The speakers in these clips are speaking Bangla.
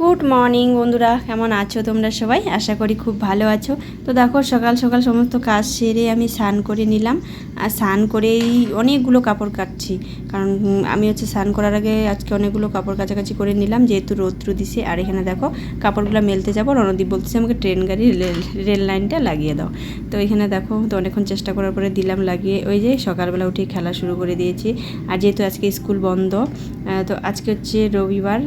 গুড মর্নিং বন্ধুরা। কেমন আছো তোমরা সবাই? আশা করি খুব ভালো আছো। তো দেখো, সকাল সকাল সমস্ত কাজ সেরে আমি স্নান করে নিলাম। আর স্নান করেই অনেকগুলো কাপড় কাটছি। কারণ আমি হচ্ছে স্নান করার আগে আজকে অনেকগুলো কাপড় কাছাকাছি করে নিলাম, যেহেতু রৌদ্র দিছে। আর এখানে দেখো, কাপড়গুলো মেলতে যাব। রণদীপ বলতেছে, আমাকে ট্রেন গাড়ি, রেল লাইনটা লাগিয়ে দাও। তো এখানে দেখো, তো অনেকক্ষণ চেষ্টা করার পরে দিলাম লাগিয়ে, ওই যে সকালবেলা উঠে খেলা শুরু করে দিয়েছি। আর যেহেতু আজকে স্কুল বন্ধ তো আজকে হচ্ছে রবিবার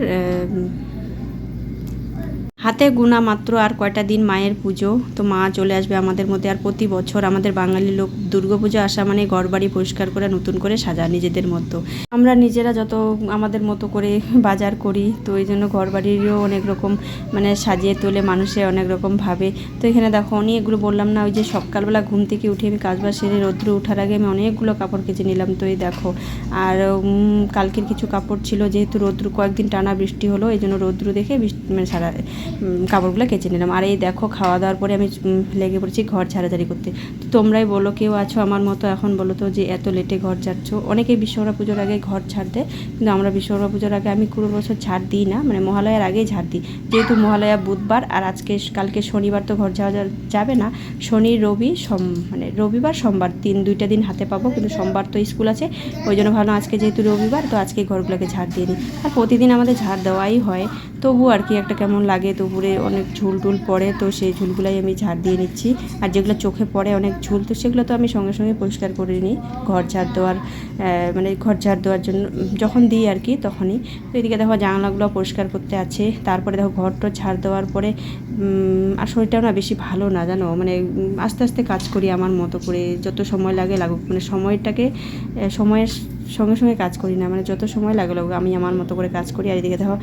হাতে গুণা মাত্র আর কয়টা দিন মায়ের পুজো? তো মা চলে আসবে আমাদের মধ্যে আর প্রতি বছর আমাদের বাঙালি লোক দুর্গাপুজো আসা মানে ঘরবাড়ি পরিষ্কার করে নতুন করে সাজা নিজেদের মতো। আমরা নিজেরা যত আমাদের মতো করে বাজার করি, তো এই জন্য ঘরবাড়িরও অনেক রকম মানে সাজিয়ে তোলে মানুষে অনেক রকম ভাবে। তো এখানে দেখো অনেকগুলো বললাম না, ওই যে সকালবেলা ঘুম থেকে উঠে আমি কাজবাজ সেরে রৌদ্র ওঠার আগে আমি অনেকগুলো কাপড় কেচে নিলাম, তো এই দেখো। আর কালকের কিছু কাপড় ছিল, যেহেতু রৌদ্র কয়েকদিন টানা বৃষ্টি হলো, এই জন্য রৌদ্র দেখে বৃষ্টি মানে সারা কাপড়গুলো কেচে নিলাম। আর এই দেখো, খাওয়া দাওয়ার পরে আমি লেগে পড়েছি ঘর ঝাড়াঝাড়ি করতে। তো তোমরাই বলো, কেউ আছো আমার মতো এখন বলো তো যে এত লেটে ঘর ঝাড়ছ? অনেকেই বিশ্বকর্মা পুজোর আগে ঘর ঝাড় দেয়, কিন্তু আমরা বিশ্বকর্মা পুজোর আগে আমি কোনো বছর ঝাড় দিই না। মানে মহালয়ার আগেই ঝাড় দিই। যেহেতু মহালয়া বুধবার, আর আজকে, কালকে শনিবার তো ঘর ঝাড়া যাবে না, শনি, রবি, সোম মানে রবিবার, সোমবার তিন, দুইটা দিন হাতে পাবো, কিন্তু সোমবার তো স্কুল আছে। ওই জন্য ভাবলাম আজকে যেহেতু রবিবার, তো আজকে ঘরগুলোকে ঝাড় দিয়ে নিই। আর প্রতিদিন আমাদের ঝাড় দেওয়াই হয়। তবু আর কি একটা কেমন লাগে তবুরে অনেক ঝুল টুল পড়ে, তো সেই ঝুলগুলাই আমি ঝাড় দিয়ে নিচ্ছি। আর যেগুলো চোখে পড়ে অনেক ঝুল, তো সেগুলো তো আমি সঙ্গে সঙ্গে পরিষ্কার করে নিই। ঘর ঝাড় দেওয়ার মানে ঘর ঝাড় দেওয়ার জন্য যখন দিই আর কি তখনই। তো এদিকে দেখো জানলাগুলো পরিষ্কার করতে আছে। তারপরে দেখো ঘরটা ঝাড় দেওয়ার পরে আর শরীরটাও না বেশি ভালো না, জানো? মানে আস্তে আস্তে কাজ করি আমার মতো করে। যত সময় লাগে লাগুক। মানে সময়টাকে সময়ের সঙ্গে সঙ্গে কাজ করি না। মানে যত সময় লাগে লাগুক আমি আমার মতো করে কাজ করি। আর এদিকে দেখো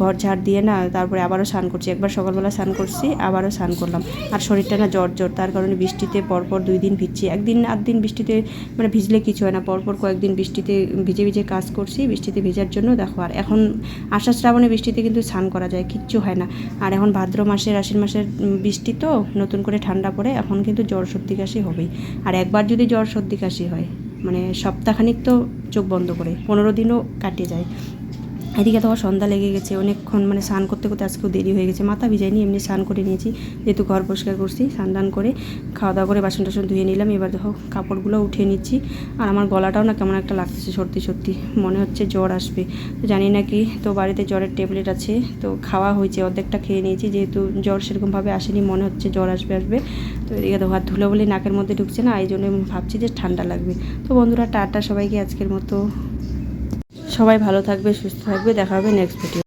ঘর ঝাড় দিয়ে না, তারপরে আবারও স্নান করছি। একবার সকালবেলা স্নান করছি, আবারও স্নান করলাম। আর শরীরটা না জ্বর জ্বর। তার কারণে বৃষ্টিতে পরপর দুই দিন ভিজছি। একদিন আধ দিন বৃষ্টিতে মানে ভিজলে কিছু হয় না। পরপর কয়েকদিন বৃষ্টিতে ভিজে ভিজে কাজ করছি, বৃষ্টিতে ভিজার জন্য। দেখো, আর এখন আষাঢ় শ্রাবণে বৃষ্টিতে কিন্তু স্নান করা যায়, কিচ্ছু হয় না। আর এখন ভাদ্র মাসের, আশ্বিন মাসের বৃষ্টি তো, নতুন করে ঠান্ডা পড়ে, এখন কিন্তু জ্বর সর্দি কাশি হবেই। আর একবার যদি জ্বর সর্দি কাশি হয় মানে সপ্তাহখানিক তো চোখ বন্ধ করে পনেরো দিনও কাটিয়ে যায়। এদিকে তো সন্ধ্যা লেগে গেছে, অনেকক্ষণ মানে স্নান করতে করতে আজকেও দেরি হয়ে গেছে। মাথা ভিজাইনি এমনি স্নান করে নিয়েছি, যেহেতু ঘর পরিষ্কার করছি, স্নান টান করে খাওয়া দাওয়া করে বাসন টাসন ধুয়ে নিলাম। এবার দেখো কাপড়গুলো উঠিয়ে নিচ্ছি। আর আমার গলাটাও না কেমন একটা লাগতেছে সত্যি সত্যি, মনে হচ্ছে জ্বর আসবে। তো জানি না কি, তো বাড়িতে জ্বরের ট্যাবলেট আছে, তো খাওয়া হয়েছে, অর্ধেকটা খেয়ে নিয়েছি, যেহেতু জ্বর সেরকমভাবে আসেনি, মনে হচ্ছে জ্বর আসবে আসবে। তো এদিকে দেখো হাত ধুলো বলে নাকের মধ্যে ঢুকছে না এই জন্য ভাবছি যে ঠান্ডা লাগবে। তো বন্ধুরা, টাটা সবাইকে আজকের মতো। সবাই ভালো থাকবে সুস্থ থাকবে। দেখা হবে নেক্সট ভিডিও